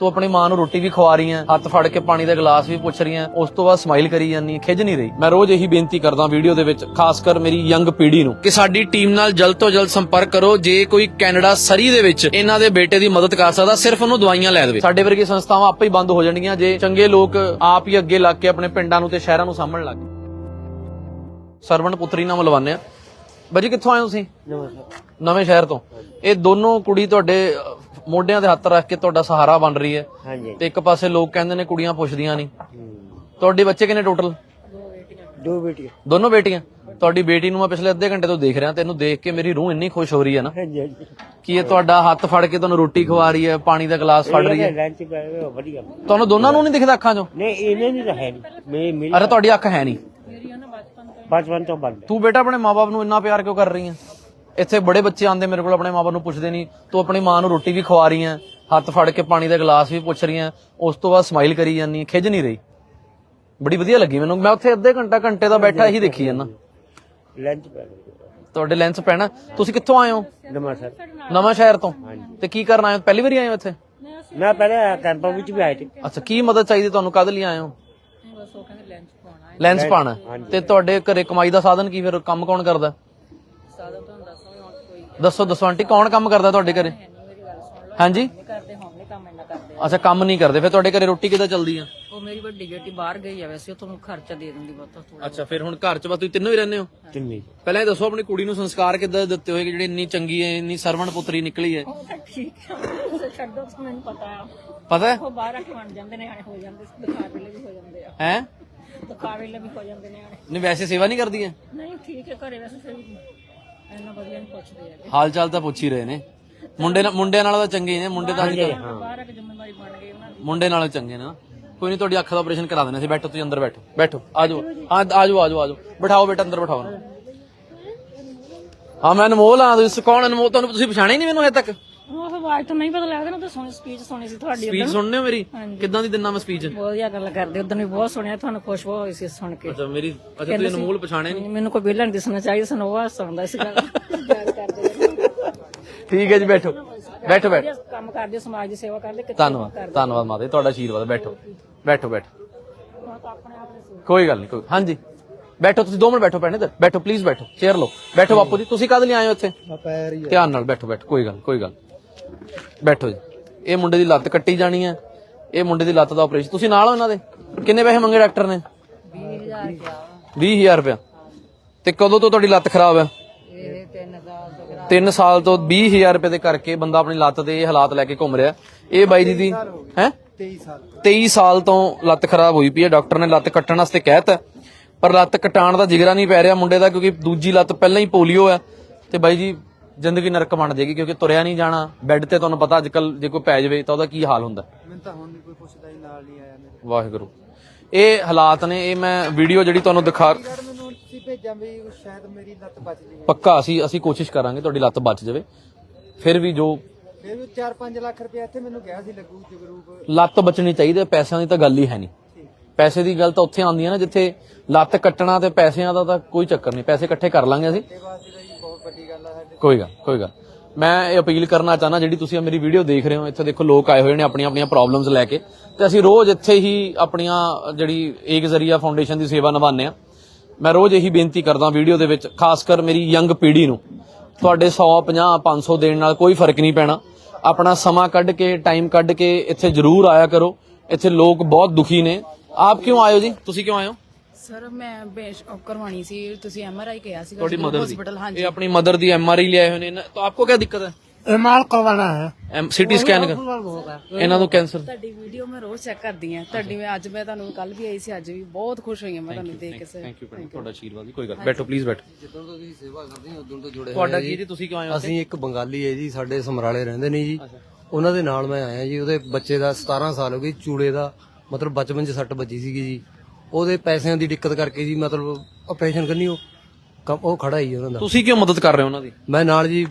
ਤੂੰ ਆਪਣੀ ਮਾਂ ਨੂੰ ਰੋਟੀ ਵੀ ਖਵਾ ਰਹੀ ਹੈ ਹੱਥ ਫੜ ਕੇ ਪਾਣੀ ਦਾ ਗਲਾਸ ਵੀ ਪੁੱਛ ਰਹੀ ਹੈ ਉਸ ਤੋਂ ਬਾਅਦ ਸਮਾਈਲ ਕਰੀ ਜਾਂਦੀ ਹੈ ਖਿਜ ਨਹੀਂ ਰਹੀ। ਮੈਂ ਰੋਜ਼ ਇਹੀ ਬੇਨਤੀ ਕਰਦਾ ਵੀਡੀਓ ਦੇ ਵਿੱਚ ਖਾਸ ਕਰ ਮੇਰੀ ਯੰਗ ਪੀੜ੍ਹੀ ਨੂੰ ਕਿ ਸਾਡੀ ਟੀਮ ਨਾਲ ਜਲਦ ਤੋਂ ਜਲਦ ਸੰਪਰਕ ਕਰੋ ਜੇ ਕੋਈ ਕੈਨੇਡਾ ਸਰੀ ਦੇ ਵਿੱਚ ਇਹਨਾਂ ਦੇ ਬੇਟੇ ਦੀ ਮਦਦ ਕਰ ਸਕਦਾ ਸਿਰਫ ਉਹਨੂੰ ਦਵਾਈਆਂ ਲੈ ਦੇਵੇ। ਸਾਡੇ ਵਰਗੀ ਸੰਸਥਾਵਾਂ ਆਪੇ ਹੀ ਬੰਦ ਹੋ ਜਾਣਗੀਆਂ ਜੇ ਚੰਗੇ ਲੋਕ ਆਪ ਹੀ ਅੱਗੇ ਲੱਗ ਕੇ ਆਪਣੇ ਪਿੰਡਾਂ ਨੂੰ ਤੇ ਸ਼ਹਿਰਾਂ ਨੂੰ ਸਾਂਭਣ ਲੱਗ ਗਏ। ਸਰਵਣ ਪੁੱਤਰੀ ਨਾਲ ਮਿਲਵਾਉਂਦੇ ਆ ਬਾਜੀ ਕਿੱਥੋਂ ਆਏ ਤੁਸੀਂ? ਨਵੇਂ ਸ਼ਹਿਰ ਤੋਂ। ਇਹ ਦੋਨੋਂ ਕੁੜੀ ਤੁਹਾਡੇ ਮੋਢਿਆਂ ਦੇ ਹੱਥ ਰੱਖ ਕੇ ਤੁਹਾਡਾ ਸਹਾਰਾ ਬਣ ਰਹੀ ਹੈ। ਹਾਂਜੀ। ਤੇ ਇੱਕ ਪਾਸੇ ਲੋਕ ਕਹਿੰਦੇ ਨੇ ਕੁੜੀਆਂ ਪੁੱਛਦੀਆਂ ਨਹੀਂ। ਤੁਹਾਡੇ ਬੱਚੇ ਕਿੰਨੇ ਟੋਟਲ ਦੋ ਬੇਟੀਆਂ। ਦੋਨੋਂ ਬੇਟੀਆਂ? ਤੁਹਾਡੀ ਬੇਟੀ ਨੂੰ ਮੈਂ ਪਿਛਲੇ ਅੱਧੇ ਘੰਟੇ ਤੋਂ ਦੇਖ ਰਿਹਾ ਤੇ ਇਹਨੂੰ ਦੇਖ ਕੇ ਮੇਰੀ ਰੂਹ ਇੰਨੀ ਖੁਸ਼ ਹੋ ਰਹੀ ਹੈ ਨਾ। ਹਾਂਜੀ ਹਾਂਜੀ। ਕਿ ਇਹ ਤੁਹਾਡਾ ਹੱਥ ਫੜ ਕੇ ਤੁਹਾਨੂੰ ਰੋਟੀ ਖਵਾ ਰਹੀ ਹੈ ਪਾਣੀ ਦਾ ਗਲਾਸ ਫੜ ਰਹੀ ਹੈ। ਲੰਚ ਕਰ ਵਧੀਆ। ਤੁਹਾਨੂੰ ਦੋਨਾਂ ਨੂੰ ਨਹੀਂ ਦਿਖਦਾ ਅੱਖਾਂ 'ਚੋਂ? ਨਹੀਂ ਇਹਨੇ ਨਹੀਂ ਤਾਂ ਹੈ ਨਹੀਂ। ਮੈਂ ਮੇਰੀ ਅਰੇ ਤੁਹਾਡੀ ਅੱਖ ਹੈ ਨਹੀਂ। ਬਚਪਨ ਤੋਂ ਬੰਦ ਤੂੰ ਬੇਟਾ ਆਪਣੇ ਮਾਪੇ ਨੂੰ ਇੰਨਾ ਪਿਆਰ ਕਿਉਂ ਕਰ ਰਹੀ ਹੈ? ਇੱਥੇ ਬੜੇ ਬੱਚੇ ਆਂਦੇ ਮੇਰੇ ਕੋਲ ਆਪਣੇ ਮਾਪੇ ਨੂੰ ਪੁੱਛਦੇ ਨਹੀਂ ਤੂੰ ਆਪਣੀ ਮਾਂ ਨੂੰ ਰੋਟੀ ਵੀ ਖਵਾ ਰਹੀ ਹੈ ਹੱਥ ਫੜ ਕੇ ਪਾਣੀ ਦਾ ਗਲਾਸ ਵੀ ਪੁੱਛ ਰਹੀ ਹੈ ਉਸ ਤੋਂ ਬਾਅਦ ਸਮਾਈਲ ਕਰੀ ਜਾਂਦੀ ਹੈ ਖਿਜ ਨਹੀਂ ਰਹੀ। ਬੜੀ ਵਧੀਆ ਲੱਗੀ ਮੈਨੂੰ। ਮੈਂ ਉੱਥੇ ਅੱਧੇ ਘੰਟਾ ਘੰਟੇ ਦਾ ਬੈਠਾ ਇਹੀ ਦੇਖੀ ਜਾਂਦਾ। ਲੰਚ ਕਰ ਤੁਹਾਡੇ ਲੈਂਸ ਪੈਣਾ? ਤੁਸੀਂ ਕਿੱਥੋਂ ਆਏ ਹੋ? ਨਮਸਕਾਰ ਨਵਾਂ ਸ਼ਹਿਰ ਤੋਂ? ਤੇ ਕੀ ਕਰਨ ਆਏ ਹੋ? ਪਹਿਲੀ ਵਾਰੀ ਆਏ ਹੋ ਇੱਥੇ? ਮੈਂ ਪਹਿਲੇ ਕੈਂਪਾਂ ਵਿੱਚ ਵੀ ਆਇਆ ਸੀ। ਅੱਛਾ ਕੀ ਮਦਦ ਚਾਹੀਦੀ ਤੁਹਾਨੂੰ? ਕਦ ਲਈ ਆਏ ਹੋ? ਲੈਂਸ ਪਾਣਾ ਤੇ ਤੁਹਾਡੇ ਘਰੇ ਕਮਾਈ ਦਾ ਸਾਧਨ ਕੀ ਫਿਰ? ਕੰਮ ਕੌਣ ਕਰਦਾ? ਦੱਸੋ ਦੱਸੋ ਆਂਟੀ ਕੌਣ ਕੰਮ ਕਰਦਾ ਤੁਹਾਡੇ ਘਰੇ? ਹਾਂਜੀ? ਕਰਦੇ ਹੋਮਲੇ ਕੰਮ ਇੰਨਾ ਕਰਦੇ ਅੱਛਾ ਕੰਮ ਨਹੀਂ ਕਰਦੇ। ਫਿਰ ਤੁਹਾਡੇ ਘਰੇ ਰੋਟੀ ਕਿੱਦਾਂ ਚੱਲਦੀ ਆ? ਉਹ ਮੇਰੀ ਵੱਡੀ ਬੇਟੀ ਬਾਹਰ ਗਈ ਆ ਵੈਸੇ ਉਹ ਤੁਹਾਨੂੰ ਖਰਚਾ ਦੇ ਦਿੰਦੀ ਬਹੁਤ ਥੋੜਾ ਅੱਛਾ ਫਿਰ ਹੁਣ ਘਰ ਚ ਬਸ ਤੁਸੀਂ ਤਿੰਨੋਂ ਹੀ ਰਹਿੰਦੇ ਹੋ? ਤਿੰਨੀ ਪਹਿਲਾਂ ਇਹ ਦੱਸੋ ਆਪਣੀ ਕੁੜੀ ਨੂੰ ਸੰਸਕਾਰ ਕਿੱਦਾਂ ਦਿੱਤੇ ਹੋਏ ਕਿ ਜਿਹੜੀ ਇੰਨੀ ਚੰਗੀ ਹੈ ਇੰਨੀ ਸਰਵਣ ਪੁੱਤਰੀ ਨਿਕਲੀ ਹੈ ਠੀਕ ਆ। ਛੱਡੋ ਤਾਂ ਮੈਨੂੰ ਪਤਾ ਆ। ਪਤਾ ਹੈ ਉਹ ਬਾਹਰ ਆ ਕੇ ਬਣ ਜਾਂਦੇ ਨੇ ਆਣੇ ਹੋ ਜਾਂਦੇ ਦਿਖਾ ਵੇਲੇ ਵੀ ਹੋ ਜਾਂਦੇ ਆ। ਹੈ? ਦਿਖਾ ਵੇਲੇ ਵੀ ਹੋ ਜਾਂਦੇ ਨੇ ਆਣੇ ਨਹੀਂ ਵੈਸੇ ਸੇਵਾ ਨਹੀਂ ਕਰਦੀ ਹੈ ਨਹੀਂ ਠੀਕ ਹੈ ਘਰੇ ਵੈਸੇ ਫਿਰ ਵੀ ਇੰਨਾ ਵਧੀਆ ਨਹੀਂ ਪੁੱਛਦੇ ਹੈਗੇ। ਹਾਲ ਚਾਲ ਤਾਂ ਪੁੱਛ ਹੀ ਰਹੇ ਨੇ। ਮੁੰਡੇ ਨਾਲ ਮੁੰਡਿਆਂ ਨਾਲ ਤਾਂ ਚੰਗੇ ਹੀ ਨੇ ਮੁੰਡੇ ਤਾਂ ਅੱਜ ਕੱਲ੍ਹ ਬਾਹਰ ਆ ਕੇ ਜ਼ਿੰਮੇਵਾਰੀ ਬਣ ਗਈ ਉਹਨਾਂ ਦੀ। ਮੁੰਡੇ ਨਾਲੋਂ ਚੰਗੇ ਨੇ ਨਾ। ਕੋਈ ਨਹੀਂ ਤੁਹਾਡੀ ਅੱਖ ਦਾ ਆਪਰੇਸ਼ਨ ਕਰਾ ਦੇਣਾ ਸੀ ਬੈਠੋ ਤੁਸੀਂ ਅੰਦਰ ਬੈਠੋ। ਬੈਠੋ ਆ ਜਾਓ ਹਾਂ ਆ ਜਾਓ ਆ ਜਾਓ ਆ ਜਾਓ ਬਿਠਾਓ ਬੇਟਾ ਅੰਦਰ ਬਿਠਾਓ ਹਾਂ ਮੈਂ ਅਨਮੋਲ ਆ ਤੁਸੀਂ ਕੌਣ ਅਨਮੋਲ? ਤੁਹਾਨੂੰ ਤੁਸੀਂ ਪਛਾਣਿਆ ਹੀ ਨਹੀਂ ਮੈਨੂੰ ਹਜੇ ਤੱਕ। ਉਹ ਆਵਾਜ਼ ਤਾਂ ਨਹੀਂ ਪਤਾ ਲੱਗਦਾ ਨਾ ਤਾਂ ਸੋਹਣੀ ਸਪੀਚ ਸੁਣੀ ਸੀ ਤੁਹਾਡੀ ਸਪੀਚ ਸੁਣਨੇ ਹੋ ਮੇਰੀ? ਕਿੱਦਾਂ ਦੀ ਦਿੰਨਾ ਮੈਂ ਸਪੀਚ ਬਹੁਤ ਵਧੀਆ ਗੱਲ ਕਰਦੇ ਉਦੋਂ ਵੀ ਬਹੁਤ ਸੁਣਿਆ ਤੁਹਾਨੂੰ ਖੁਸ਼ ਬਹੁਤ ਹੋਈ ਸੀ ਸੁਣ ਕੇ। ਅੱਛਾ ਮੇਰੀ ਅੱਛਾ ਤੁਸੀਂ ਅਨਮੋਲ ਪਛਾਣਿਆ ਨਹੀਂ ਮੈਨੂੰ ਕੋਈ ਵਿਹਲਾ ਨਹੀਂ ਦਿਸਣਾ ਚਾਹੀਦਾ ਸਾਨੂੰ ਉਹ ਹੱਸਦਾ ਇਸ ਗੱਲ। ਯਾਦ ਕਰਦੇ ਨੇ। ਠੀਕ ਹੈ ਜੀ ਬੈਠੋ। ਬੈਠੋ ਬੈਠੋ। ਕੰਮ ਕਰਦੇ ਸਮਾਜ ਦੀ ਸੇਵਾ ਕਰਦੇ ਕਿਤੇ ਧੰਨਵਾਦ ਧੰਨਵਾਦ ਮਾਤਾ ਜੀ ਤੁਹਾਡਾ ਆਸ਼ੀਰਵਾਦ ਬੈਠੋ। ਬੈਠੋ ਬੈਠੋ। ਹੁਣ ਤਾਂ ਆਪਣੇ ਆਪ ਦੇ ਕੋਈ ਗੱਲ ਨਹੀਂ ਕੋਈ ਹਾਂਜੀ। ਬੈਠੋ ਤੁਸੀਂ 2 ਮਿੰਟ ਬੈਠੋ ਭੈਣੇ ਇੱਧਰ। ਬੈਠੋ ਪਲੀਜ਼ ਬੈਠੋ। ਚੇਅਰ ਲਓ। ਬੈਠੋ ਬਾਪੂ ਜੀ ਤੁਸੀਂ ਕਦ ਲਈ ਆਏ ਹੋ ਇੱਥੇ? ਧਿਆਨ ਨਾਲ ਬੈਠੋ ਬੈਠੋ। ਕੋਈ ਗੱਲ ਕੋਈ ਗੱਲ ਬੈਠੋ ਜੀ। ਇਹ ਮੁੰਡੇ ਦੀ ਲੱਤ ਕੱਟੀ ਜਾਣੀ ਹੈ। ਇਹ ਮੁੰਡੇ ਦੀ ਲੱਤ ਦਾ ਆਪਰੇਸ਼ਨ ਤੁਸੀਂ ਨਾਲ ਹੋ ਇਹਨਾਂ ਦੇ? ਕਿੰਨੇ ਪੈਸੇ ਮੰਗੇ ਡਾਕਟਰ ਨੇ? 20000 20000 ਰੁਪਇਆ। ਤੇ ਕਦੋਂ ਤੋਂ ਤੁਹਾਡੀ ਲੱਤ ਖਰਾਬ ਹੈ? 3 ਸਾਲ ਤੋਂ 20000 ਰੁਪਏ ਦੇ ਕਰਕੇ ਬੰਦਾ ਆਪਣੀ ਲੱਤ ਤੇ ਇਹ ਹਾਲਾਤ ਲੈ ਕੇ ਘੁੰਮ ਰਿਹਾ। ਇਹ ਬਾਈ ਜੀ ਦੀ ਹੈ? 23 ਸਾਲ 23 ਸਾਲ ਤੋਂ ਲੱਤ ਖਰਾਬ ਹੋਈ ਪਈ ਹੈ। ਡਾਕਟਰ ਨੇ ਲੱਤ ਕੱਟਣ ਵਾਸਤੇ ਕਹਿਤਾ ਪਰ ਲੱਤ ਕਟਾਣ ਦਾ ਜਿਗਰਾ ਨਹੀਂ ਪੈ ਰਿਹਾ ਮੁੰਡੇ ਦਾ, ਕਿਉਂਕਿ ਦੂਜੀ ਲੱਤ ਪਹਿਲਾਂ ਹੀ ਪੋਲੀਓ ਹੈ। ਤੇ ਬਾਈ ਜੀ ਜ਼ਿੰਦਗੀ ਨਰਕ ਬਣ ਜਾਏਗੀ ਕਿਉਂਕਿ ਤੁਰਿਆ ਨਹੀਂ ਜਾਣਾ ਬੈੱਡ ਤੇ ਤੁਹਾਨੂੰ ਪਤਾ ਅੱਜਕੱਲ ਜੇ ਕੋਈ ਪੈ ਜਾਵੇ ਤਾਂ ਉਹਦਾ ਕੀ ਹਾਲ ਹੁੰਦਾ? ਮੈਨੂੰ ਤਾਂ ਹੁਣ ਨਹੀਂ ਕੋਈ ਪੁੱਛਦਾ ਹੀ ਨਾਲ ਨਹੀਂ ਆਇਆ ਮੇਰੇ ਵਾਹਿਗੁਰੂ। ਇਹ ਹਾਲਾਤ ਨੇ ਇਹ ਮੈਂ ਵੀਡੀਓ ਜਿਹੜੀ ਤੁਹਾਨੂੰ ਦਿਖਾ ਯਾਰ ਮੈਨੂੰ ਤੁਸੀਂ ਭੇਜਾਂ ਵੀ ਸ਼ਾਇਦ ਮੇਰੀ ਲੱਤ ਬਚ ਜਾਵੇ ਪੱਕਾ ਅਸੀਂ ਅਸੀਂ ਕੋਸ਼ਿਸ਼ ਕਰਾਂਗੇ ਤੁਹਾਡੀ ਲੱਤ ਬਚ ਜਾਵੇ। ਫਿਰ ਵੀ ਜੋ ਫਿਰ ਵੀ 4-5 ਲੱਖ ਰੁਪਏ ਇੱਥੇ ਮੈਨੂੰ ਗਿਆ ਸੀ ਲੱਗੂ ਜਗਰੂਪ। ਲੱਤ ਬਚਣੀ ਚਾਹੀਦੀ ਹੈ ਪੈਸਿਆਂ ਦੀ ਤਾਂ ਗੱਲ ਹੀ ਹੈ ਨਹੀਂ। ਪੈਸੇ ਦੀ ਗੱਲ ਤਾਂ ਉੱਥੇ ਆਉਂਦੀ ਹੈ ਨਾ ਜਿੱਥੇ ਲੱਤ ਕੱਟਣਾ ਤੇ ਪੈਸਿਆਂ ਦਾ ਤਾਂ ਕੋਈ ਚੱਕਰ ਨਹੀਂ ਪੈਸੇ ਇਕੱਠੇ ਕਰ ਲਾਂਗੇ ਅਸੀਂ। ਵੱਡੀ ਗੱਲ ਆ ਸਾਡੇ। ਕੋਈ ਗੱਲ ਕੋਈ ਗੱਲ। ਮੈਂ ਇਹ ਅਪੀਲ ਕਰਨਾ ਚਾਹਨਾ ਜਿਹੜੀ ਤੁਸੀਂ ਮੇਰੀ ਵੀਡੀਓ ਦੇਖ ਰਹੇ ਹੋ, ਇੱਥੇ ਦੇਖੋ ਲੋਕ ਆਏ ਹੋਏ ਨੇ ਆਪਣੀਆਂ ਆਪਣੀਆਂ ਪ੍ਰੋਬਲਮਸ ਲੈ ਕੇ। ਤੇ ਅਸੀਂ ਰੋਜ਼ ਇੱਥੇ ਹੀ ਆਪਣੀਆਂ, ਜਿਹੜੀ ਏਕ ਜ਼ਰੀਆ ਫਾਊਂਡੇਸ਼ਨ ਦੀ ਸੇਵਾ ਨਿਭਾਉਂਦੇ ਆ ਮੈਂ ਰੋਜ਼ ਇਹੀ ਬੇਨਤੀ ਕਰਦਾ ਵੀਡੀਓ ਦੇ ਵਿੱਚ ਖਾਸ ਕਰ ਮੇਰੀ ਯੰਗ ਪੀੜ੍ਹੀ ਨੂੰ। ਤੁਹਾਡੇ 100 50 500 ਦੇਣ ਨਾਲ ਕੋਈ ਫ਼ਰਕ ਨਹੀਂ ਪੈਣਾ। ਆਪਣਾ ਸਮਾਂ ਕੱਢ ਕੇ ਟਾਈਮ ਕੱਢ ਕੇ ਇੱਥੇ ਜ਼ਰੂਰ ਆਇਆ ਕਰੋ। ਇੱਥੇ ਲੋਕ ਬਹੁਤ ਦੁਖੀ ਨੇ। ਆਪ ਕਿਉਂ ਆਏ ਜੀ? ਤੁਸੀਂ ਕਿਉਂ ਆਏ ਹੋ? ਸਰ ਮੈਂ ਬੇਸ਼ ਉਹ ਕਰਵਾਣੀ ਸੀ ਤੁਸੀਂ ਐਮਆਰਆਈ ਕਿਹਾ ਸੀ ਤੁਹਾਡੀ ਮਦਰ ਦੀ। ਹਸਪੀਟਲ ਹਾਂਜੀ। ਇਹ ਆਪਣੀ ਮਦਰ ਦੀ ਐਮਆਰਆਈ ਲਿਆਏ ਹੋਏ ਨੇ। ਨਾ- ਤਾਂ ਆਪਕੋ ਕੀ ਦਿੱਕਤ ਹੈ? ਇਮਾਲ ਕਰਵਾਣਾ ਹੈ। ਐਮ ਸਿਟੀ ਸਕੈਨ ਕਰ ਇਹਨਾਂ ਨੂੰ ਕੈਂਸਰ। ਤੁਹਾਡੀ ਵੀਡੀਓ ਮੈਂ ਰੋਜ਼ ਚੈੱਕ ਕਰਦੀ ਆ ਤੁਹਾਡੀ ਮੈਂ ਅੱਜ ਮੈਂ ਤੁਹਾਨੂੰ ਕੱਲ ਵੀ ਆਈ ਸੀ ਅੱਜ ਵੀ ਬਹੁਤ ਖੁਸ਼ ਹੋਈ ਹਾਂ ਮੈਂ ਤੁਹਾਨੂੰ ਦੇਖ ਕੇ ਸਰ ਥੈਂਕ ਯੂ ਤੁਹਾਡਾ ਆਸ਼ੀਰਵਾਦ ਜੀ। ਕੋਈ ਗੱਲ ਬੈਠੋ ਪਲੀਜ਼ ਬੈਠੋ। ਜਦੋਂ ਤੋਂ ਤੁਸੀਂ ਸੇਵਾ ਕਰਦੇ ਹੋ ਉਦੋਂ ਤੋਂ ਜੁੜੇ ਤੁਹਾਡਾ ਕੀ ਜੀ। ਤੁਸੀਂ ਕਿਉਂ ਆਏ ਹੋ ਅਸੀਂ ਇੱਕ ਬੰਗਾਲੀ ਹੈ ਜੀ ਸਾਡੇ ਸਮਰਾਲੇ ਰਹਿੰਦੇ ਨੇ ਜੀ। ਉਹਨਾਂ ਦੇ ਨਾਲ ਮੈਂ ਆਇਆ ਜੀ ਉਹਦੇ ਬੱਚੇ ਦਾ 17 ਸਾਲ ਹੋ ਗਈ ਚੂੜੇ ਦਾ ਮਤਲਬ ਬਚਪਨ 'ਚ ਸੱਟ ਵੱਜੀ ਸੀਗੀ ਜੀ। ਉਹਦੇ ਪੈਸਿਆਂ ਦੀ ਦਿੱਕਤ ਕਰਕੇ ਜੀ ਮਤਲਬ ਆਪਰੇਸ਼ਨ ਕਰਨੀ ਉਹ ਕੰਮ- ਉਹ ਖੜਾ ਹੀ ਉਹਨਾਂ ਦਾ। ਤੁਸੀਂ ਕਿਉਂ ਮਦਦ ਕਰ ਰਹੇ ਹੋ ਉਹਨਾਂ ਦੀ? ਮੈਂ ਨਾਲ ਜੀ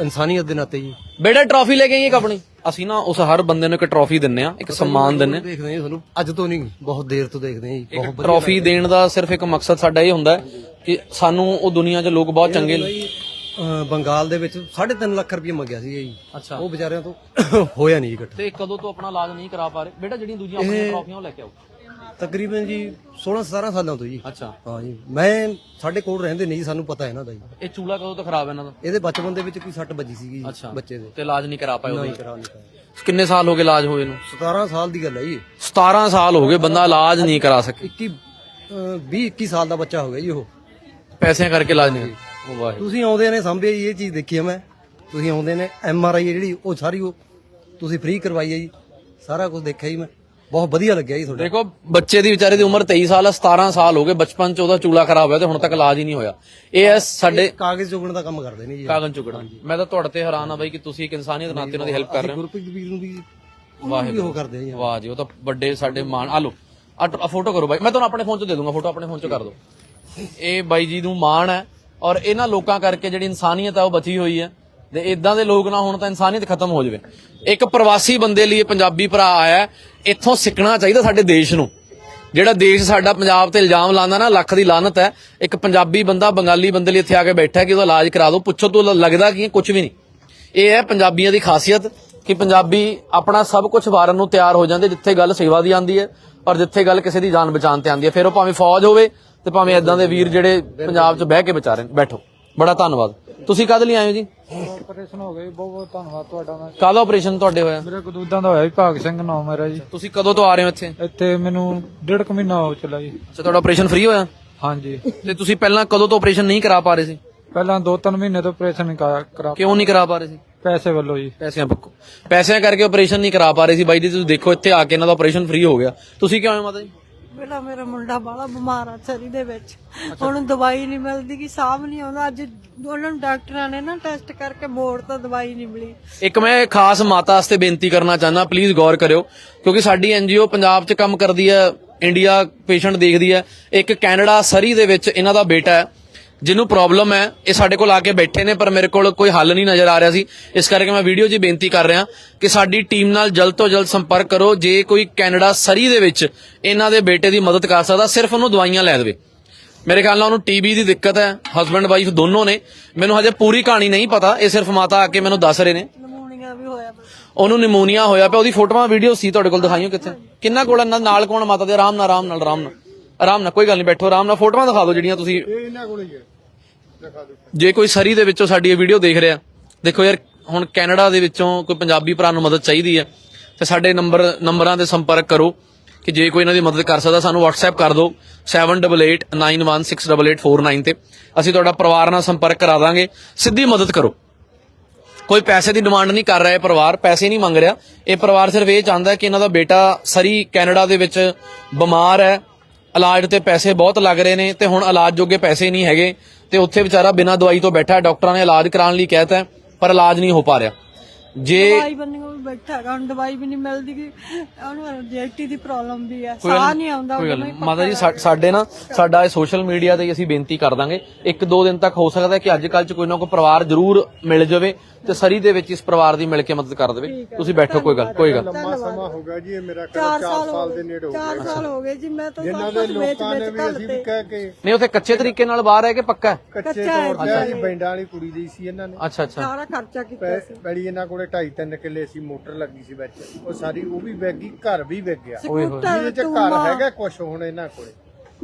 ਇਨਸਾਨੀਅਤ ਦੇ ਨਾਤੇ ਜੀ। ਬੇਟਾ ਟਰਾਫੀ ਲੈ ਕੇ ਆਈਏ ਇੱਕ ਆਪਣੀ? ਅਸੀਂ ਨਾ ਉਸ ਹਰ ਬੰਦੇ ਨੂੰ ਇੱਕ ਟਰਾਫੀ ਦਿੰਨੇ ਆ ਇੱਕ ਸਨਮਾਨ ਦਿੰਨੇ ਦੇਖਦੇ ਹਾਂ ਜੀ ਤੁਹਾਨੂੰ ਅੱਜ ਤੋਂ ਨਹੀਂ ਬਹੁਤ ਦੇਰ ਤੋਂ ਦੇਖਦੇ ਹਾਂ ਜੀ ਬਹੁਤ ਵਧੀਆ ਟਰਾਫੀ ਦੇਣ ਦਾ ਸਿਰਫ ਇੱਕ ਮਕਸਦ ਸਾਡਾ ਇਹ ਹੁੰਦਾ ਹੈ ਕਿ ਸਾਨੂੰ ਉਹ ਦੁਨੀਆ 'ਚ ਲੋਕ ਬਹੁਤ ਚੰਗੇ ਅਹ ਬੰਗਾਲ ਦੇ ਵਿੱਚ 3.5 ਲੱਖ ਰੁਪਏ ਮੰਗਿਆ ਸੀ ਜੀ। ਅੱਛਾ। ਉਹ ਵਿਚਾਰਿਆਂ ਤੋਂ ਹੋਇਆ ਨਹੀਂ ਇਕੱਠਾ। ਤੇ ਕਦੋਂ ਤੋਂ ਆਪਣਾ ਇਲਾਜ ਨਹੀਂ ਕਰਾ ਪਾ ਰਹੇ। ਬੇਟਾ ਜਿਹੜੀਆਂ ਦੂਜੀਆਂ ਆਪਣੀਆਂ ਟਰਾਫੀਆਂ ਉਹ ਲੈ ਕੇ ਆਓ। ਤਕਰੀਬਨ ਜੀ 16 17 ਸਾਲਾਂ ਤੋਂ ਜੀ। ਅੱਛਾ। ਹਾਂ ਜੀ। ਮੈਂ ਸਾਡੇ ਕੋਲ ਰਹਿੰਦੇ ਨਹੀਂ ਸਾਨੂੰ ਪਤਾ ਇਹਨਾਂ ਦਾ ਜੀ। ਇਹ ਚੂਲਾ ਕਦੋਂ ਤੋਂ ਖਰਾਬ ਹੈ ਇਹਨਾਂ ਦਾ? ਇਹਦੇ ਬਚਪਨ ਦੇ ਵਿੱਚ ਕੋਈ ਸੱਟ ਵੱਜੀ ਸੀਗੀ ਜੀ ਅੱਛਾ। ਬੱਚੇ ਦੇ। ਤੇ ਇਲਾਜ ਨਹੀਂ ਕਰਾ ਪਾਏ ਨਹੀਂ ਉਹਦੀ ਕਰਾ ਨਹੀਂ ਪਾਇਆ। ਕਿੰਨੇ ਸਾਲ ਹੋ ਗਏ ਇਲਾਜ ਹੋਏ ਨੂੰ? 17 ਸਾਲ ਦੀ ਗੱਲ ਹੈ ਜੀ। 17 ਸਾਲ ਹੋ ਗਏ ਬੰਦਾ ਇਲਾਜ ਨਹੀਂ ਕਰਾ ਸਕੇ 21 20 21 ਸਾਲ ਦਾ ਬੱਚਾ ਹੋ ਗਿਆ ਜੀ ਉਹ। ਪੈਸਿਆਂ ਕਰਕੇ ਇਲਾਜ ਨਹੀਂ ਉਹ ਵਾਹਿਗੁਰੂ। ਤੁਸੀਂ ਆਉਂਦੇ ਨੇ ਸਾਂਭੇ ਜੀ ਇਹ ਚੀਜ਼ ਦੇਖੀ ਆ ਮੈਂ। ਤੁਸੀਂ ਆਉਂਦੇ ਨੇ ਐਮ ਆਰ ਆਈ ਜਿਹੜੀ ਉਹ ਸਾਰੀ ਉਹ ਤੁਸੀਂ ਫ੍ਰੀ ਕਰਵਾਈ ਹੈ ਜੀ। ਸਾਰਾ ਕੁਝ ਦੇਖਿਆ ਜੀ ਮੈਂ। ਬਹੁਤ ਵਧੀਆ ਲੱਗਿਆ ਜੀ ਤੁਹਾਡਾ। ਦੇਖੋ ਬੱਚੇ ਦੀ ਵਿਚਾਰੇ ਦੀ ਉਮਰ 23 ਸਾਲ ਹੈ 17 ਸਾਲ ਹੋ ਗਏ ਬਚਪਨ ਚ ਉਹਦਾ ਚੂਲਾ ਖਰਾਬ ਹੋਇਆ ਤੇ ਹੁਣ ਤੱਕ ਇਲਾਜ ਹੀ ਨਹੀਂ ਹੋਇਆ। ਇਹ ਹੈ ਸਾਡੇ ਕਾਗਜ਼ ਚੁਗਣ ਦਾ ਕੰਮ ਕਰਦੇ ਨੇ ਜੀ। ਕਾਗਨ ਚੁਗੜਾ ਮੈਂ ਤਾਂ ਤੁਹਾਡੇ ਤੇ ਹੈਰਾਨ ਆ ਬਾਈ ਕਿ ਤੁਸੀਂ ਇੱਕ ਇਨਸਾਨੀਅਤ ਨਾਤੇ ਉਹਨਾਂ ਦੀ ਹੈਲਪ ਕਰ ਰਹੇ ਹੋ। ਗੁਰਪ੍ਰੀਤ ਵੀਰ ਨੂੰ ਵੀ ਵਾਹ ਉਹ ਕਰਦੇ ਆ ਜੀ। ਵਾਹ ਜੀ ਉਹ ਤਾਂ ਵੱਡੇ ਸਾਡੇ ਮਾਣ ਆ ਲੋ ਆ ਫੋਟੋ ਕਰੋ ਬਾਈ। ਮੈਂ ਤੁਹਾਨੂੰ ਆਪਣੇ ਫੋਨ 'ਚ ਦੇ ਦੂੰਗਾ ਫੋਟੋ ਆਪਣੇ ਫੋਨ 'ਚ ਕਰ ਦਿਓ ਇਹ ਬਾਈ ਜੀ ਨੂੰ ਮਾਣ ਹੈ ਔਰ ਇਹਨਾਂ ਲੋਕਾਂ ਕਰਕੇ ਜਿਹੜੀ ਇਨਸਾਨੀਅਤ ਹੈ ਉਹ ਬਚੀ ਹੋਈ ਹੈ। ਤੇ ਇਦਾਂ ਦੇ ਲੋਕ ਨਾ ਹੋਣ ਤਾਂ ਇਨਸਾਨੀਅਤ ਖਤਮ ਹੋ ਜਾਵੇ। ਇੱਕ ਪ੍ਰਵਾਸੀ ਬੰਦੇ ਲਈ ਪੰਜਾਬੀ ਭਰਾ ਆਇਆ, ਇੱਥੋਂ ਸਿੱਖਣਾ ਚਾਹੀਦਾ ਸਾਡੇ ਦੇਸ਼ ਨੂੰ। ਜਿਹੜਾ ਦੇਸ਼ ਸਾਡਾ ਪੰਜਾਬ ਤੇ ਇਲਜ਼ਾਮ ਲਾਉਂਦਾ ਨਾ, ਲੱਖ ਦੀ ਲਾਨਤ ਹੈ, ਇੱਕ ਪੰਜਾਬੀ ਬੰਦਾ ਬੰਗਾਲੀ ਬੰਦੇ ਲਈ ਇੱਥੇ ਆ ਕੇ ਬੈਠਾ ਕਿ ਉਹਦਾ ਇਲਾਜ ਕਰਾ ਦਿਓ, ਪੁੱਛੋ ਤੋਂ ਲੱਗਦਾ ਕੀ ਕੁਝ ਵੀ ਨਹੀਂ। ਇਹ ਹੈ ਪੰਜਾਬੀਆਂ ਦੀ ਖਾਸੀਅਤ ਕਿ ਪੰਜਾਬੀ ਆਪਣਾ ਸਭ ਕੁਝ ਵਾਰਨ ਨੂੰ ਤਿਆਰ ਹੋ ਜਾਂਦੇ, ਜਿੱਥੇ ਗੱਲ ਸੇਵਾ ਦੀ ਆਂਦੀ ਹੈ ਔਰ ਜਿੱਥੇ ਗੱਲ ਕਿਸੇ ਦੀ ਜਾਨ ਬਚਾਉਣ ਤੇ ਆਂਦੀ ਹੈ। ਫਿਰ ਉਹ ਭਾਵੇਂ ਫੌਜ ਹੋਵੇ ਤੇ ਭਾਵੇਂ ਇਦਾਂ ਦੇ ਵੀਰ ਜਿਹੜੇ ਪੰਜਾਬ 'ਚ ਬਹਿ ਕੇ ਵਿਚਾਰੇ ਨੇ। ਬੈਠੋ। ਬੜਾ ਧੰਨਵਾਦ। ਤੁਸੀਂ ਕਦ ਲਈ ਆਏ ਹੋ ਜੀ? ਆਪਰੇਸ਼ਨ ਹੋ ਗਿਆ ਬਹੁਤ ਬਹੁਤ ਧੰਨਵਾਦ ਤੁਹਾਡਾ ਮੈਂ। ਕਾਹਦਾ ਆਪਰੇਸ਼ਨ ਤੁਹਾਡੇ ਹੋਇਆ? ਮੇਰੇ ਕਦੂਦਾਂ ਦਾ ਹੋਇਆ ਜੀ ਭਾਗ ਸਿੰਘ ਨਾਮ ਮੇਰਾ ਜੀ। ਤੁਸੀਂ ਕਦੋਂ ਤੋਂ ਆ ਰਹੇ ਹੋ ਇੱਥੇ? ਇੱਥੇ ਮੈਨੂੰ ਡੇਢ ਕੁ ਮਹੀਨਾ ਹੋ ਚਲਾ ਜੀ। ਅੱਛਾ ਤੁਹਾਡਾ ਆਪਰੇਸ਼ਨ ਫ੍ਰੀ ਹੋਇਆ? ਹਾਂਜੀ। ਤੇ ਤੁਸੀਂ ਪਹਿਲਾਂ ਕਦੋਂ ਤੋਂ ਆਪਰੇਸ਼ਨ ਨਹੀਂ ਕਰਾ ਪਾ ਰਹੇ ਸੀ? ਪਹਿਲਾਂ 2-3 ਮਹੀਨੇ ਤੋਂ ਆਪਰੇਸ਼ਨ ਕਰਾ ਕਿਉਂ ਨਹੀਂ ਕਰਾ ਪਾ ਰਹੇ ਸੀ? ਪੈਸੇ ਵੱਲੋਂ ਜੀ। ਪੈਸਿਆਂ ਪੱਕੋ। ਪੈਸਿਆਂ ਕਰਕੇ ਆਪਰੇਸ਼ਨ ਨਹੀਂ ਕਰਾ ਪਾ ਰਹੇ ਸੀ ਬਾਈ ਜੀ ਤੁਸੀਂ ਦੇਖੋ ਇੱਥੇ ਆ ਕੇ ਇਹਨਾਂ ਦਾ ਆਪਰੇਸ਼ਨ ਫ੍ਰੀ ਹੋ ਗਿਆ। ਤੁਸੀਂ ਕਿਉਂ ਆਏ ਮਾਤਾ ਜੀ? ਪਹਿਲਾਂ ਮੇਰਾ ਮੁੰਡਾ ਬਾਲਾ ਬਿਮਾਰ ਆ ਸਰੀ ਦੇ ਵਿੱਚ। ਹੁਣ ਦਵਾਈ ਨਹੀਂ ਮਿਲਦੀ ਕਿ ਸਾਹ ਨਹੀਂ ਆਉਂਦਾ। ਅੱਜ ਉਹਨਾਂ ਨੂੰ ਡਾਕਟਰਾਂ ਨੇ ਨਾ ਟੈਸਟ ਕਰਕੇ ਮੋੜ ਤਾਂ ਦਵਾਈ ਨਹੀਂ ਮਿਲੀ। ਇੱਕ ਮੈਂ ਖਾਸ ਮਾਤਾ ਵਾਸਤੇ ਬੇਨਤੀ ਕਰਨਾ ਚਾਹੁੰਦਾ ਪਲੀਜ਼ ਗੌਰ ਕਰਿਓ ਕਿਉਂਕਿ ਸਾਡੀ ਐਨਜੀਓ ਪੰਜਾਬ 'ਚ ਕੰਮ ਕਰਦੀ ਹੈ ਇੰਡੀਆ ਪੇਸ਼ੈਂਟ ਦੇਖਦੀ ਹੈ। ਇੱਕ ਕੈਨੇਡਾ ਸਰੀ ਦੇ ਵਿੱਚ ਇਹਨਾਂ ਦਾ ਬੇਟਾ ਹੈ। ਜਿਹਨੂੰ ਪ੍ਰੋਬਲਮ ਹੈ ਇਹ ਸਾਡੇ ਕੋਲ ਆ ਕੇ ਬੈਠੇ ਨੇ ਪਰ ਮੇਰੇ ਕੋਲ ਕੋਈ ਹੱਲ ਨਹੀਂ ਨਜ਼ਰ ਆ ਰਿਹਾ ਸੀ। ਇਸ ਕਰਕੇ ਮੈਂ ਵੀਡੀਓ ਹੀ ਬੇਨਤੀ ਕਰ ਰਿਹਾ ਕਿ ਸਾਡੀ ਟੀਮ ਨਾਲ ਜਲਦ ਤੋਂ ਜਲਦ ਸੰਪਰਕ ਕਰੋ ਜੇ ਕੋਈ ਕੈਨੇਡਾ ਸਰੀ ਦੇ ਵਿੱਚ ਇਹਨਾਂ ਦੇ ਬੇਟੇ ਦੀ ਮਦਦ ਕਰ ਸਕਦਾ ਸਿਰਫ ਉਹਨੂੰ ਦਵਾਈਆਂ ਲੈ ਦੇਵੇ। ਮੇਰੇ ਖਿਆਲ ਨਾਲ ਉਹਨੂੰ ਟੀਬੀ ਦੀ ਦਿੱਕਤ ਹੈ ਹਸਬੰਡ ਵਾਈਫ ਦੋਨੋਂ ਨੇ। ਮੈਨੂੰ ਹਜੇ ਪੂਰੀ ਕਹਾਣੀ ਨਹੀਂ ਪਤਾ ਇਹ ਸਿਰਫ ਮਾਤਾ ਆ ਕੇ ਮੈਨੂੰ ਦੱਸ ਰਹੇ ਨੇ। ਨਮੂਨੀਆ ਵੀ ਹੋਇਆ ਪਿਆ। ਉਹਨੂੰ ਨਿਮੋਨੀਆ ਹੋਇਆ ਪਿਆ ਉਹਦੀ ਫੋਟੋਆਂ ਵੀਡੀਓ ਸੀ ਤੁਹਾਡੇ ਕੋਲ ਦਿਖਾਈਓ ਕਿੱਥੇ। ਕਿੰਨਾ ਕੋਲ ਨਾਲ ਕੌਣ ਮਾਤਾ ਦੇ? ਆਰਾਮ ਨਾਲ ਆਰਾਮ ਨਾਲ ਆਰਾਮ ਨਾਲ। ਆਰਾਮ ਨਾਲ ਕੋਈ ਗੱਲ ਨਹੀਂ ਬੈਠੋ ਆਰਾਮ ਨਾਲ ਫੋਟੋਆਂ ਦਿਖਾ ਦਿਓ ਜਿਹੜੀਆਂ ਤੁਸੀਂ ਇਹਨਾਂ ਕੋਲ ਹੀ ਹੈ। ਜੇ ਕੋਈ ਸਰੀ ਦੇ ਵਿੱਚੋਂ ਸਾਡੀ ਇਹ ਵੀਡੀਓ ਦੇਖ ਰਿਹਾ ਦੇਖੋ ਯਾਰ ਹੁਣ ਕੈਨੇਡਾ ਦੇ ਵਿੱਚੋਂ ਕੋਈ ਪੰਜਾਬੀ ਭਰਾ ਨੂੰ ਮਦਦ ਚਾਹੀਦੀ ਹੈ ਤੇ ਸਾਡੇ ਨੰਬਰ ਨੰਬਰਾਂ ਤੇ ਸੰਪਰਕ ਕਰੋ ਕਿ ਜੇ ਕੋਈ ਇਹਨਾਂ ਦੀ ਮਦਦ ਕਰ ਸਕਦਾ ਸਾਨੂੰ WhatsApp ਕਰ ਦਿਓ 7889168849 ਤੇ। ਅਸੀਂ ਤੁਹਾਡਾ ਪਰਿਵਾਰ ਨਾਲ ਸੰਪਰਕ ਕਰਾ ਦਾਂਗੇ ਸਿੱਧੀ ਮਦਦ ਕਰੋ। ਕੋਈ ਪੈਸੇ ਦੀ ਡਿਮਾਂਡ ਨਹੀਂ ਕਰ ਰਿਹਾ ਇਹ ਪਰਿਵਾਰ ਪੈਸੇ ਨਹੀਂ ਮੰਗ ਰਿਹਾ। ਇਹ ਪਰਿਵਾਰ ਸਿਰਫ ਇਹ ਚਾਹੁੰਦਾ ਕਿ ਇਹਨਾਂ ਦਾ ਬੇਟਾ ਸਰੀ ਕੈਨੇਡਾ ਦੇ ਵਿੱਚ ਬਿਮਾਰ ਹੈ ਇਲਾਜ ਤੇ ਪੈਸੇ ਬਹੁਤ ਲੱਗ ਰਹੇ ਨੇ ਤੇ ਹੁਣ ਇਲਾਜ ਜੋਗੇ ਪੈਸੇ ਨਹੀਂ ਹੈਗੇ ਤੇ ਉੱਥੇ ਵਿਚਾਰਾ ਬਿਨਾਂ ਦਵਾਈ ਤੋਂ ਬੈਠਾ ਡਾਕਟਰਾਂ ਨੇ ਇਲਾਜ ਕਰਾਉਣ ਲਈ ਕਹਿਤਾ ਹੈ, ਪਰ ਇਲਾਜ ਨਹੀਂ ਹੋ ਪਾ ਰਿਹਾ। ਜੇ ਦਵਾਈ ਬੰਨੀ ਵੀ ਬੈਠਾ ਹੈਗਾ ਹੁਣ ਦਵਾਈ ਵੀ ਨਹੀਂ ਮਿਲਦੀ ਕਿ ਉਹਨੂੰ ਜੈਟੀ ਦੀ ਪ੍ਰੋਬਲਮ ਵੀ ਹੈ ਸਾਹ ਨਹੀਂ ਆਉਂਦਾ ਕੋਈ ਗੱਲ ਉਹਨੂੰ ਨਹੀਂ। ਮਾਤਾ ਜੀ ਸਾ- ਸਾਡੇ ਨਾ ਸਾਡਾ ਇਹ ਸੋਸ਼ਲ ਮੀਡੀਆ ਤੇ ਹੀ ਅਸੀਂ ਬੇਨਤੀ ਕਰ ਦਾਂਗੇ। ਇੱਕ ਦੋ ਦਿਨ ਤੱਕ ਹੋ ਸਕਦਾ ਹੈ ਕਿ ਅੱਜ ਕੱਲ ਚ ਕੋਈ ਨਾ ਕੋਈ ਪਰਿਵਾਰ ਜ਼ਰੂਰ ਮਿਲ ਜਾਵੇ ਤੇ ਸਰੀ ਦੇ ਵਿੱਚ ਇਸ ਪਰਿਵਾਰ ਦੀ ਮਿਲ ਕੇ ਮਦਦ ਕਰ ਦੇਵੇ। ਤੁਸੀਂ ਬੈਠੋ ਕੋਈ ਗੱਲ ਕੋਈ ਗੱਲ ਲੰਮਾ ਸਮਾਂ ਹੋ ਗਿਆ ਜੀ ਇਹ ਮੇਰਾ ਕਹਿੰਦਾ 4 4 ਸਾਲ ਸਾਲ ਦੇ ਨੇੜੇ ਹੋ ਗਏ। 4 ਸਾਲ ਹੋ ਗਏ ਜੀ ਮੈਂ ਤਾਂ ਸਭ ਦੇ ਕੁਝ ਵੇਚ ਲੋਕਾਂ ਨੇ ਵੇਚ ਵੀ ਅਸੀਂ ਵੀ ਕਹਿ ਕੇ ਨਹੀਂ ਉੱਥੇ ਕੱਚੇ ਤਰੀਕੇ ਨਾਲ ਬਾਹਰ ਹੈ ਕਿ ਪੱਕਾ ਹੈ। ਕੱਚੇ ਤੌਰ ਤੇ ਅਸੀਂ ਬੈਂਡਾਂ ਵਾਲੀ ਕੁੜੀ ਲਈ ਸੀ ਇਹਨਾਂ ਨੇ। ਅੱਛਾ ਅੱਛਾ। ਸਾਰਾ ਖਰਚਾ ਕੀਤਾ ਪੈ- ਪਹਿਲੀ ਇਹਨਾਂ ਕੋਲੇ 2.5 3 ਕਿੱਲੇ ਸੀ ਮੋਟਰ ਲੱਗੀ ਸੀ ਵਿੱਚ। ਉਹ ਸਾਰੀ ਉਹ ਵੀ ਵਿਕ ਗਈ ਘਰ ਵੀ ਵਿਕ ਗਿਆ। ਸਕੂਟਰ ਚ ਘਰ ਹੈਗਾ ਕੁਛ ਹੁਣ ਇਹਨਾਂ ਕੋਲੇ।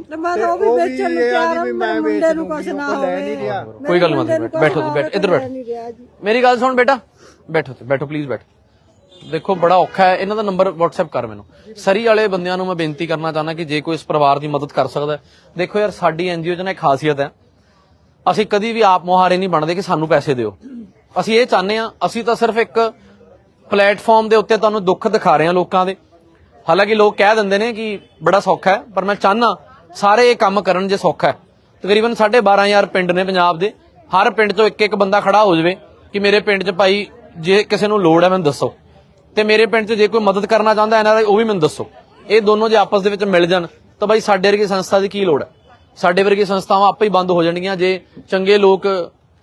ਤੇ ਮੈਂ ਤੇ ਤਾਂ ਉਹ ਵੀ ਉਹ ਵੀ ਵੇਚਣ ਨੂੰ ਇਹ ਤਿਆਰ ਆਂਦੀ ਵੀ ਹਾਂ ਮੈਂ ਮੇਰੇ ਮੁੰਡੇ ਨੂੰ ਕੁਛ ਨਾ ਹੋਵੇ। ਕੋਈ ਗੱਲ ਨਹੀਂ ਬੈਠੋ ਬੈਠੋ ਬੈਠੋ ਇੱਧਰ ਬੈਠੋ। ਨਹੀਂ ਰਿਹਾ ਜੀ ਮੇਰੀ ਗੱਲ ਸੁਣ ਬੇਟਾ ਬੈਠੋ ਤੇ ਬੈਠੋ ਪਲੀਜ਼ ਬੈਠੋ। ਦੇਖੋ ਬੜਾ ਔਖਾ ਹੈ ਇਹਨਾਂ ਦਾ ਨੰਬਰ WhatsApp ਕਰ ਮੈਨੂੰ। ਸਰੀ ਵਾਲੇ ਬੰਦਿਆਂ ਨੂੰ ਮੈਂ ਬੇਨਤੀ ਕਰਨਾ ਚਾਹੁੰਦਾ ਕਿ ਜੇ ਕੋਈ ਇਸ ਪਰਿਵਾਰ ਦੀ ਮਦਦ ਕਰ ਸਕਦਾ ਹੈ। ਦੇਖੋ ਯਾਰ ਸਾਡੀ ਐਨਜੀਓ 'ਚ ਨਾ ਇੱਕ ਖਾਸੀਅਤ ਹੈ। ਅਸੀਂ ਕਦੀ ਵੀ ਆਪ ਮੁਹਾਰੇ ਨਹੀਂ ਬਣਦੇ ਕਿ ਸਾਨੂੰ ਪੈਸੇ ਦਿਓ। ਅਸੀਂ ਇਹ ਚਾਹੁੰਦੇ ਆ ਅਸੀਂ ਤਾਂ ਸਿਰਫ ਇੱਕ ਪਲੇਟਫਾਰਮ ਦੇ ਉੱਤੇ ਤੁਹਾਨੂੰ ਦੁੱਖ ਦਿਖਾ ਰਹੇ ਹਾਂ ਲੋਕਾਂ ਦੇ। ਹਾਲਾਂਕਿ ਲੋਕ ਕਹਿ ਦਿੰਦੇ ਨੇ ਕਿ ਬੜਾ ਸੌਖਾ ਹੈ, ਪਰ ਮੈਂ ਚਾਹਨਾ ਸਾਰੇ ਇਹ ਕੰਮ ਕਰਨ ਜੇ ਸੌਖਾ ਹੈ। ਤਕਰੀਬਨ 12500 ਪਿੰਡ ਨੇ ਪੰਜਾਬ ਦੇ। ਹਰ ਪਿੰਡ 'ਚੋਂ ਇੱਕ ਇੱਕ ਬੰਦਾ ਖੜਾ ਹੋ ਜਾਵੇ ਕਿ ਮੇਰੇ ਪਿੰਡ 'ਚ ਭਾਈ ਜੇ ਕਿਸੇ ਨੂੰ ਲੋੜ ਹੈ ਮੈਨੂੰ ਦੱਸੋ। ਤੇ ਮੇਰੇ ਪਿੰਡ 'ਚ ਜੇ ਕੋਈ ਮਦਦ ਕਰਨਾ ਚਾਹੁੰਦਾ ਇਹਨਾਂ ਦਾ, ਉਹ ਵੀ ਮੈਨੂੰ ਦੱਸੋ। ਇਹ ਦੋਨੋਂ ਜੇ ਆਪਸ ਦੇ ਵਿੱਚ ਮਿਲ ਜਾਣ, ਤਾਂ ਭਾਈ ਸਾਡੇ ਵਰਗੀ ਸੰਸਥਾ ਦੀ ਕੀ ਲੋੜ ਹੈ? ਸਾਡੇ ਵਰਗੀ ਸੰਸਥਾਵਾਂ ਆਪੇ ਹੀ ਬੰਦ ਹੋ ਜਾਣਗੀਆਂ। ਜੇ ਚੰਗੇ ਲੋਕ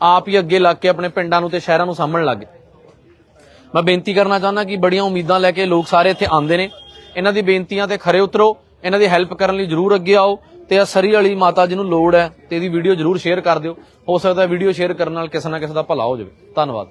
ਆਪ ਹੀ ਅੱਗੇ ਲੱਗ ਕੇ ਆਪਣੇ ਪਿੰਡਾਂ ਨੂੰ ਤੇ ਸ਼ਹਿਰਾਂ ਨੂੰ ਸਾਂਭਣ ਲੱਗ ਗਏ। ਮੈਂ ਬੇਨਤੀ ਕਰਨਾ ਚਾਹੁੰਦਾ ਕਿ ਬੜੀਆਂ ਉਮੀਦਾਂ ਲੈ ਕੇ ਲੋਕ ਸਾਰੇ ਇੱਥੇ ਆਉਂਦੇ ਨੇ। ਇਹਨਾਂ ਦੀ ਬੇਨਤੀਆਂ ਤੇ ਖਰੇ ਉਤਰੋ, ਇਹਨਾਂ ਦੀ ਹੈਲਪ ਕਰਨ ਲਈ ਜਰੂਰ ਅੱਗੇ ਆਓ ਤੇ ਆ ਸਰੀ ਵਾਲੀ ਮਾਤਾ ਜੀ ਨੂੰ ਲੋੜ ਹੈ ਤੇ ਇਹਦੀ ਵੀਡੀਓ ਜਰੂਰ ਸ਼ੇਅਰ ਕਰ ਦਿਓ। ਹੋ ਸਕਦਾ ਵੀਡੀਓ ਸ਼ੇਅਰ ਕਰਨ ਨਾਲ ਕਿਸੇ ਨਾ ਕਿਸੇ ਦਾ ਭਲਾ ਹੋ ਜਾਵੇ। ਧੰਨਵਾਦ।